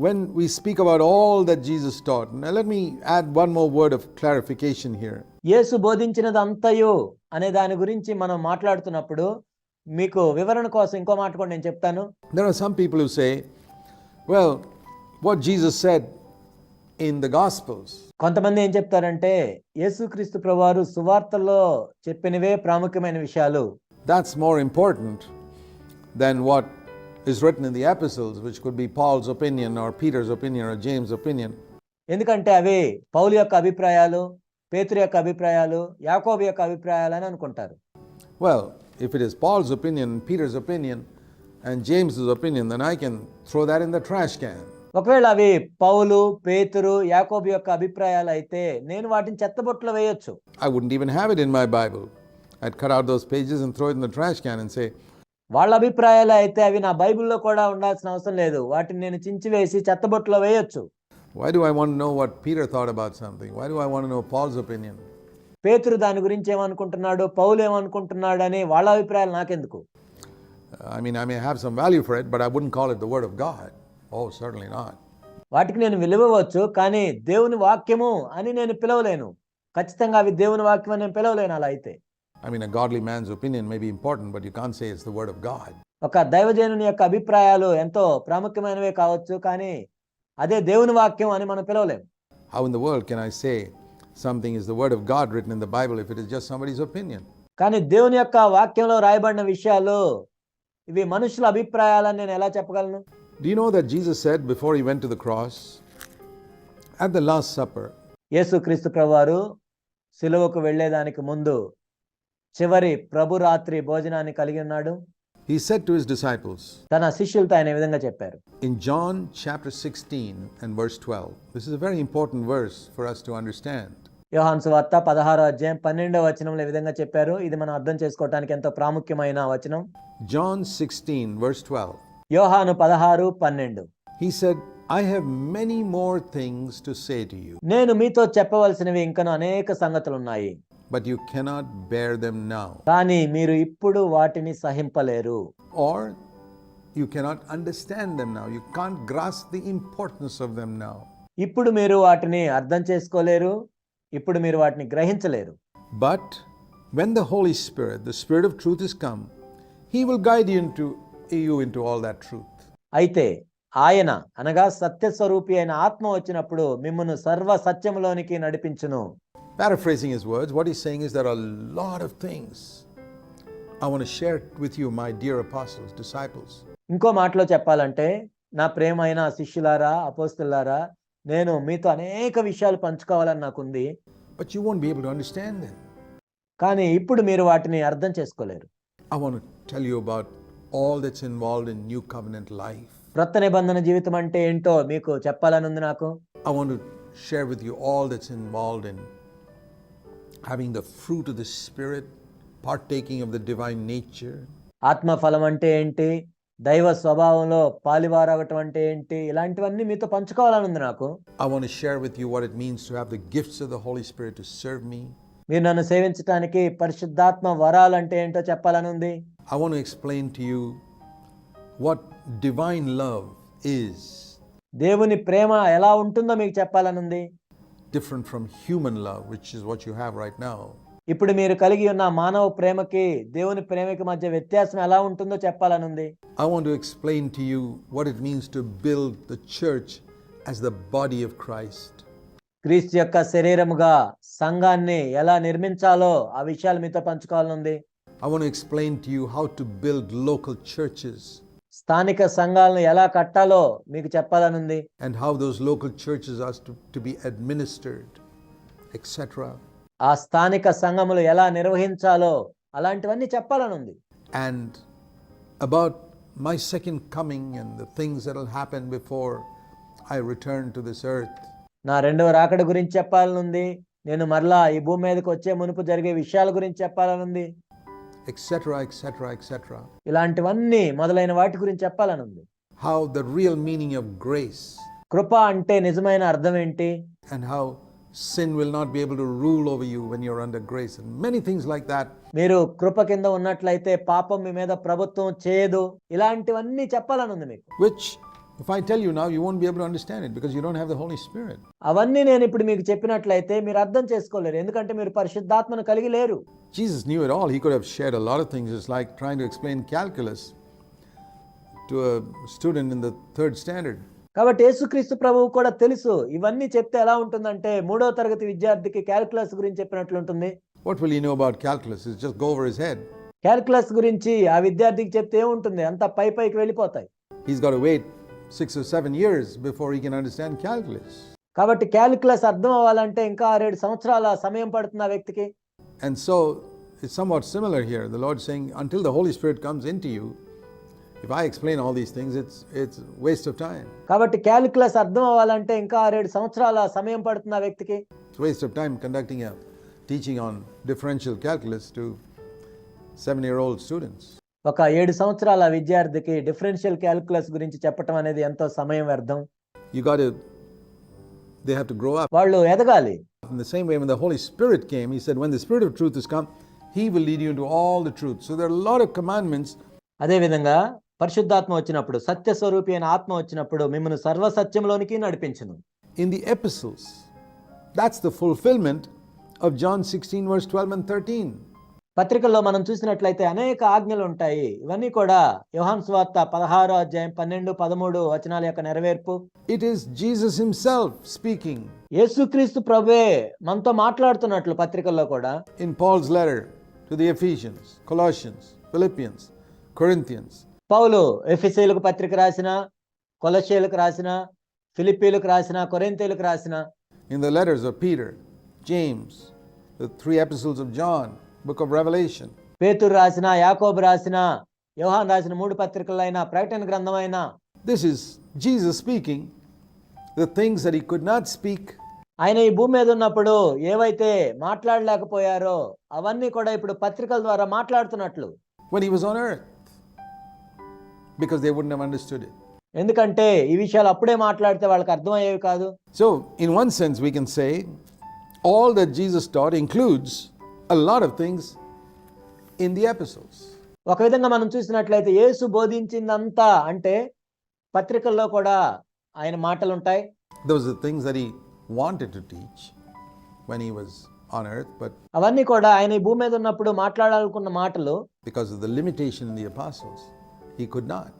when we speak about all that Jesus taught, now let me add one more word of clarification here. యేసు బోధించినది అంతయు అనే దాని గురించి మనం మాట్లాడుతున్నప్పుడు మీకు వివరణ కోసం ఇంకో మాట కూడా నేను చెప్తాను There are some people who say, well, what Jesus said in the Gospels, కొంతమంది ఏం చెప్తారంటే యేసుక్రీస్తు ప్రభువారు సువార్తల్లో చెప్పినవే ప్రాముఖ్యమైన విషయాలు that's more important than what is written in the epistles, which could be Paul's opinion or Peter's opinion or James' opinion. ఎందుకంటే అవి పౌలు యొక్క అభిప్రాయాలు పేతురు యొక్క అభిప్రాయాలు యాకోబు యొక్క అభిప్రాయాలు అని అనుకుంటారు Well, if it is Paul's opinion, Peter's opinion, and James's opinion, then I can throw that in the trash can. ఒకవేళ అవి పౌలు పేతురు యాకోబు యొక్క అభిప్రాయాలు అయితే నేను వాటిని చెత్తబొట్లో వేయొచ్చు wouldn't even have it in my Bible. I'd cut out those pages and throw it in the trash can and say, వాళ్ళ అభిప్రాయాలు అయితే అవి నా బైబిల్లో కూడా ఉండాల్సిన అవసరం లేదు వాటిని నేను చించివేసి చెత్తబొట్లో వేయొచ్చు Why do I want to know what Peter thought about something? Why do I want to know Paul's opinion? పేతురు దాని గురించి ఏమనుకుంటున్నాడు పౌలు ఏమనుకుంటున్నాడు అని వాళ్ళ అభిప్రాయాలు నాకెందుకు I mean, I may have some value for it, but I wouldn't call it the Word of God. Oh, certainly not. వాటికి నేను విలువవచ్చు కానీ దేవుని వాక్యము అని నేను పిలవలేను ఖచ్చితంగా అవి దేవుని వాక్యం అని నేను పిలవలేను అలా అయితే I mean, a godly man's opinion may be important, but you can't say it's the Word of God. ఒక దైవజనుని యొక్క అభిప్రాయాలు ఎంతో ప్రాముఖ్యమైనవే కావచ్చు కానీ అదే దేవుని వాక్యం అని మనం పిలవలేం How in the world can I say something is the Word of God written in the Bible if it is just somebody's opinion? కానీ దేవుని యొక్క వాక్యంలో రాయబడిన విషయాలు ఇవి మనుషుల అభిప్రాయాలని నేను ఎలా చెప్పగలను Do you know that Jesus said before he went to the cross, at the Last Supper, యేసుక్రీస్తు ప్రభువారు సిలువకు వెళ్ళేదానికి ముందు చివరి ప్రభు రాత్రి భోజనాన్ని కలిగి ఉన్నాడు. He said to his disciples తన శిష్యులతో ఆయన ఈ విధంగా చెప్పారు. In John chapter 16 and verse 12, this is a very important verse for us to understand. యోహాన్ సువార్త పదహారో అధ్యాయం పన్నెండవ వచనంలో ఈ విధంగా చెప్పారు. ఇది మనం అర్థం చేసుకోవడానికి ఎంతో ప్రాముఖ్యమైన వచనం. John 16, verse 12. యోహాను పదహారు పన్నెండు. He said, I have many more things to say to you, నేను మీతో చెప్పవలసినవి ఇంకను అనేక సంగతులు ఉన్నాయి but you cannot bear them now, కానీ మీరు ఇప్పుడు వాటిని సహింపలేరు or you cannot understand them now. You can't grasp the importance of them now. ఇప్పుడు మీరు వాటిని అర్థం చేసుకోలేరు ఇప్పుడు మీరు వాటిని గ్రహించలేరు But when the Holy Spirit, the Spirit of truth, is come, He will guide you into, you into all that truth. అయితే ఆయన అనగా సత్యస్వరూపి అయిన ఆత్మ వచ్చినప్పుడు మిమ్మల్ని సర్వ సత్యములోనికి నడిపించును Paraphrasing his words, what he's saying is there are a lot of things I want to share with you, my dear apostles, disciples. ఇంకో మాటలో చెప్పాలంటే నా ప్రేమైన శిష్యులారా అపోస్తులారా నేను మీతో అనేక విషయాలు పంచుకోవాలని నాకుంది But you won't be able to understand them. కానీ ఇప్పుడు మీరు వాటిని అర్థం చేసుకోలేరు I want to tell you about all that's involved in New Covenant life. క్రొత్త నిబంధన జీవితం అంటే ఏంటో మీకు చెప్పాలని ఉంది నాకు I want to share with you all that's involved in having the fruit of the spirit part taking of the divine nature ఆత్మ ఫలం అంటే ఏంటి? దైవ స్వభావంలో పాలివారవటం అంటే ఏంటి? ఇలాంటివన్నీ మీతో పంచుకోవాలని ఉంది నాకు. I want to share with you what it means to have the gifts of the Holy Spirit to serve me మీరు నన్ను సేవించడానికి పరిశుద్ధాత్మ వరాలు అంటే ఏంటో చెప్పాలని ఉంది I want to explain to you what divine love is దేవుని ప్రేమ ఎలా ఉంటుందో మీకు చెప్పాలని ఉంది different from human love, which is what you have right now. ఇప్పుడు మీరు కలిగి ఉన్న మానవ ప్రేమకి దేవుని ప్రేమకి మధ్య వ్యత్యాసం ఎలా ఉంటుందో చెప్పాలని ఉంది I want to explain to you what it means to build the church as the body of Christ. క్రీస్తు యొక్క శరీరముగా సంఘాన్ని ఎలా నిర్మించాలో ఆ విషయాలు మీతో పంచుకోవాలని ఉంది I want to explain to you how to build local churches స్థానిక సంఘాలను ఎలా కట్టాలో మీకు చెప్పాలని ఉంది and how those local churches are to be administered etcetera ఆ స్థానిక సంఘములు ఎలా నిర్వహించాలో అలాంటివన్నీ చెప్పాలని ఉంది and about my second coming and the things that will happen before I return to this earth నా రెండవ రాకడ గురించి చెప్పాలని ఉంది నేను మరలా ఈ భూమి మీదకి వచ్చే మునుపు జరిగే విషయాల గురించి చెప్పాలనుంది. Etc., etc., etc. ఇలాంటివన్నీ మొదలైన వాటి గురించి చెప్పాలని ఉంది How the real meaning of grace కృప అంటే నిజమైన అర్థం ఏంటి and how sin will not be able to rule over you when you're under grace, and many things like that. మీరు కృప కింద ఉన్నట్లయితే పాపం మీ మీద ప్రభుత్వం చేయదు ఇలాంటివన్నీ చెప్పాలని ఉంది మీకు Which If I tell you now, you won't be able to understand it because you don't have the Holy Spirit. అవన్నీ నేను ఇప్పుడు మీకు చెప్పినట్లయితే మీరు అర్థం చేసుకోలేరు ఎందుకంటే మీరు పరిశుద్ధాత్మను కలిగి లేరు Jesus knew it all. He could have shared a lot of things. It's like trying to explain calculus to a student in the third standard. కాబట్టి యేసుక్రీస్తు ప్రభువు కూడా తెలుసు ఇవన్నీ చెప్తే ఎలా ఉంటుందంటే మూడో తరగతి విద్యార్థికి క్యాల్కులస్ గురించి చెప్పినట్లు ఉంటుంది What will he know about calculus? It's just go over his head. Calculus గురించి ఆ విద్యార్థికి చెప్తే ఏముంటుంది అంత పై పైకి వెళ్ళిపోతాయి He's got to wait six or seven years before he can understand calculus. కాబట్టి క్యాల్కులస్ అర్థం అవ్వాలంటే ఇంకా ఆరేడు సంవత్సరాల సమయం పడుతుంది ఆ వ్యక్తికి And so it's somewhat similar here. The Lord saying, until the Holy Spirit comes into you, if I explain all these things, it's it's waste of time. కాబట్టి క్యాల్కులస్ అర్థం అవ్వాలంటే ఇంకా ఆరేడు సంవత్సరాల సమయం పడుతుంది ఆ వ్యక్తికి It's waste of time conducting a teaching on differential calculus to seven-year-old students. ఒక ఏడు సంవత్సరాల విద్యార్థికి డిఫరెన్షియల్ క్యాల్కులస్ గురించి చెప్పటం అనేది ఎంతో సమయం వ్యర్థం got to. They have to grow up. వాళ్ళు ఎదగాలి In the same way, when the Holy Spirit came, He said, "When the Spirit of truth has come, He will lead you into all the truth." So there are a lot of commandments అదేవిధంగా పరిశుద్ధాత్మ వచ్చినప్పుడు సత్య స్వరూపి అయిన ఆత్మ వచ్చినప్పుడు మిమ్మల్ని సర్వ సత్యంలోనికి నడిపించును in the epistles. That's the fulfillment of John 16, verse 12 and 13. పత్రికల్లో మనం చూసినట్లయితే అనేక ఆజ్ఞలు ఉంటాయి. ఇవన్నీ కూడా యోహాన్ స్వార్త పదహారో అధ్యాయం పన్నెండు పదమూడు వచనాల యొక్క నెరవేర్పు. It is Jesus Himself speaking. యేసుక్రీస్తు ప్రభువే మనతో మాట్లాడుతున్నట్లు పత్రికల్లో కూడా. In Paul's letter to the Ephesians, Colossians, Philippians, Corinthians. పౌలు ఎఫిసీలకు పత్రిక రాసిన కొలషేలకు రాసిన ఫిలిప్పీలకు రాసిన కొరింతీలకు రాసిన. The letters of Peter, James, the three epistles of John, book of Revelation. పేతురు రాసిన యాకోబు రాసిన యోహాన్ రాసిన మూడు పత్రికలైన ప్రకటన గ్రంథమైన This is Jesus speaking the things that He could not speak ఆయన ఈ భూమి మీద ఉన్నప్పుడు ఏవైతే మాట్లాడలేకపోయారో అవన్నీ కూడా ఇప్పుడు పత్రికల ద్వారా మాట్లాడుతున్నట్లు when He was on earth because they wouldn't have understood it. ఎందుకంటే ఈ విషయాలు అప్పుడే మాట్లాడితే వాళ్ళకి అర్థమయ్యేవి కాదు So, in one sense, we can say all that Jesus taught includes a of things in the episodes ఒక విధంగా మనం చూసినట్లయితే యేసు బోధించిందంతా అంటే పత్రికల్లో కూడా ఆయన మాటలు ఉంటాయి those the things that he wanted to teach when he was on earth but అవన్నీ కూడా ఆయన ఈ భూమి మీద ఉన్నప్పుడు మాట్లాడాలనుకున్న మాటలు because of the limitation in the apostles he could not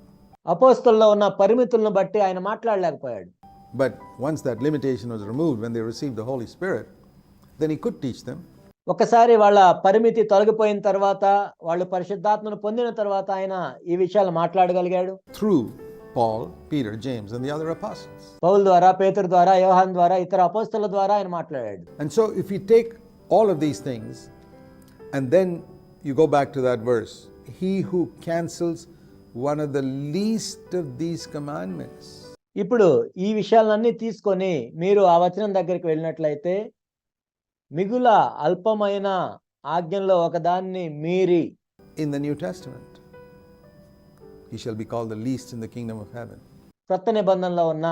అపోస్తలులో ఉన్న పరిమితులను బట్టి ఆయన మాట్లాడలేకపోయాడు. But once that limitation was removed when they receive the Holy Spirit then he could teach them ఒకసారి వాళ్ళ పరిమితి తొలగిపోయిన తర్వాత వాళ్ళు పరిశుద్ధాత్మను పొందిన తర్వాత ఆయన ఈ విషయాలు మాట్లాడగలిగాడు through Paul, Peter, James, and the other apostles. Paul ద్వారా పేతురు ద్వారా యోహాన్ ద్వారా ఇతర అపోస్తుల ద్వారా ఆయన మాట్లాడాడు And so, if you take all of these things and then you go back to that verse, he who cancels one of the least of these commandments, ఇప్పుడు ఈ విషయాలన్నీ తీసుకొని మీరు ఆ వచనం దగ్గరికి వెళ్ళినట్లయితే మిగుల అల్పమైన ఆజ్ఞల్లో ఒకదాన్ని మీరి. In the new testament he shall be called the least in the kingdom of heaven కొత్త నిబంధనలో ఉన్న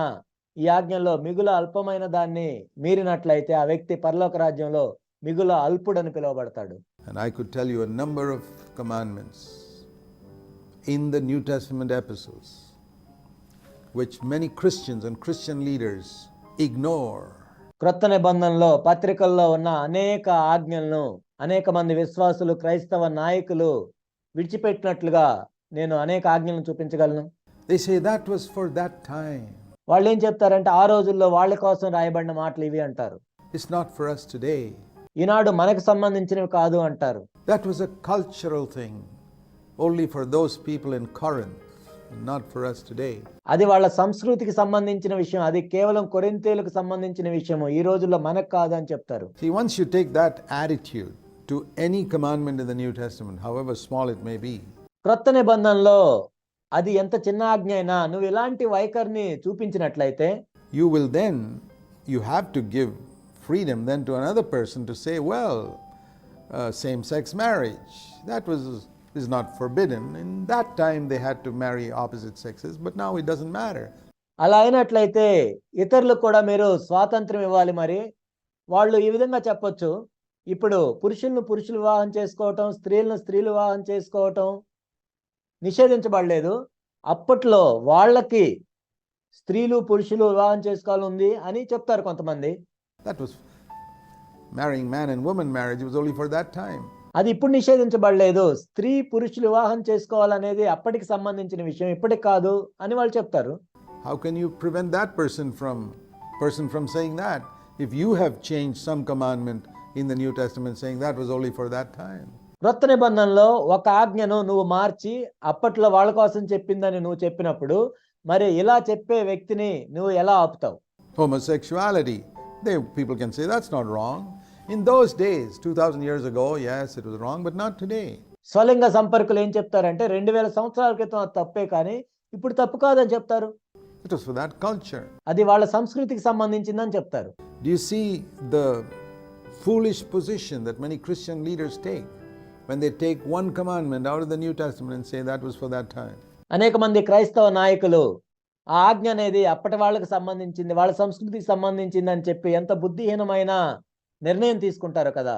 ఈ ఆజ్ఞలో మిగుల అల్పమైన దాన్ని మీరినట్లయితే ఆ వ్యక్తి పరలోక రాజ్యంలో మిగుల అల్పుడని పిలవబడతాడు. And I could tell you number of commandments in the new testament episodes which many Christians and Christian leaders ignore క్రొత్త నిబంధనలో పత్రికల్లో ఉన్న అనేక ఆజ్ఞలను అనేక మంది విశ్వాసులు క్రైస్తవ నాయకులు విడిచిపెట్టినట్లుగా నేను అనేక ఆజ్ఞలను చూపించగలను. That time. వాళ్ళు ఏం చెప్తారంటే ఆ రోజుల్లో వాళ్ళ కోసం రాయబడిన మాటలు ఇవి అంటారు. It's not for us today. ఈనాడు మనకు సంబంధించినవి కాదు అంటారు. That was a cultural thing, only for those people in Corinth, not for us today. అది వాళ్ళ సంస్కృతికి సంబంధించిన విషయం అది కేవలం కొరింతేలకు సంబంధించిన విషయము ఈ రోజుల్లో మనకు కాదు అని చెప్తారు See, once you take that attitude to any commandment in the New Testament, however small it may be, క్రొత్త నిబంధనలో అది ఎంత చిన్న ఆజ్ఞ అయినా నువ్వు ఇలాంటి వైఖరిని చూపించినట్లయితే you will then, you have to give freedom then to another person to say, well, uh, same sex marriage, that was is not forbidden. In that time, they had to marry opposite sexes, but now it doesn't matter. అలా అయినట్లయితే ఇతరులకు కూడా మీరు స్వాతంత్రం ఇవ్వాలి మరి వాళ్ళు ఈ విధంగా చెప్పొచ్చు ఇప్పుడు పురుషులను పురుషులు వివాహం చేసుకోవటం స్త్రీలను స్త్రీలు వివాహం చేసుకోవటం నిషేధించబడలేదు అప్పట్లో వాళ్ళకి స్త్రీలు పురుషులు వివాహం చేసుకోవాలి ఉంది అని చెప్తారు కొంతమంది That was marrying man and woman marriage, it was only for that time. అది ఇప్పుడు నిషేధించబడలేదు. స్త్రీ పురుషులు వివాహం చేసుకోవాలనేది అప్పటికి సంబంధించిన విషయం ఇప్పటికి కాదు అని వాళ్ళు చెప్తారు. How can you prevent that person from person from saying that if you have change some commandment in the new testament saying that was only for that time వ్రత నిబంధనలో ఒక ఆజ్ఞను నువ్వు మార్చి అప్పట్లో వాళ్ళ కోసం చెప్పిందని నువ్వు చెప్పినప్పుడు మరి ఇలా చెప్పే వ్యక్తిని నువ్వు ఎలా ఆపుతావు? Homosexuality they people can say that's not wrong in those days two thousand years go as it was wrong but not today స్వలింగ సంపర్కులు ఏం చెప్తారంటే రెండు వేల సంవత్సరాల క్రితం అది తప్పే కానీ ఇప్పుడు తప్పు కాదని చెప్తారు. It was for that culture అది వాళ్ళ సంస్కృతికి సంబంధించిందని చెప్తారు. Do you see the foolish position that many Christian leaders take when they take one commandment out of the new testament say that was for that time అనేక మంది క్రైస్తవ నాయకులు ఆ ఆజ్ఞ అనేది అప్పటి వాళ్ళకి సంబంధించింది వాళ్ళ సంస్కృతికి సంబంధించింది అని చెప్పి ఎంత బుద్ధిహీనమైన నిర్ణయం తీసుకుంటారు కదా.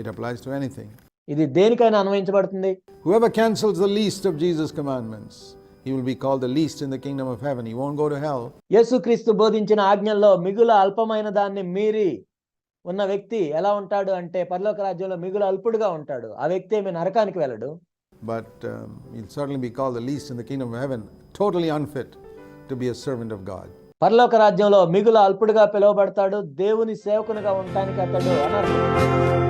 ఇట్ అప్లైస్ టు ఎనీథింగ్ ఇది దేనికైనా అన్వయించబడుతుంది? Whoever cancels the least of Jesus commandments he will be called the least in the kingdom of heaven he won't go to hell యేసుక్రీస్తు బోధించిన ఆజ్ఞల్లో మిగుల అల్పమైన దాన్ని మీరి ఉన్న వ్యక్తి ఎలా ఉంటాడు అంటే పరలోక రాజ్యంలో మిగుల అల్పుడుగా ఉంటాడు. ఆ వ్యక్తి ఏమి నరకానికి వెళ్ళడు? But he'll certainly be called the least in the kingdom of heaven totally unfit to be a servant of God పరలోక రాజ్యంలో మిగుల అల్పుడుగా పిలువబడతాడు. దేవుని సేవకునిగా ఉండటానికి అతడు అనర్హుడు.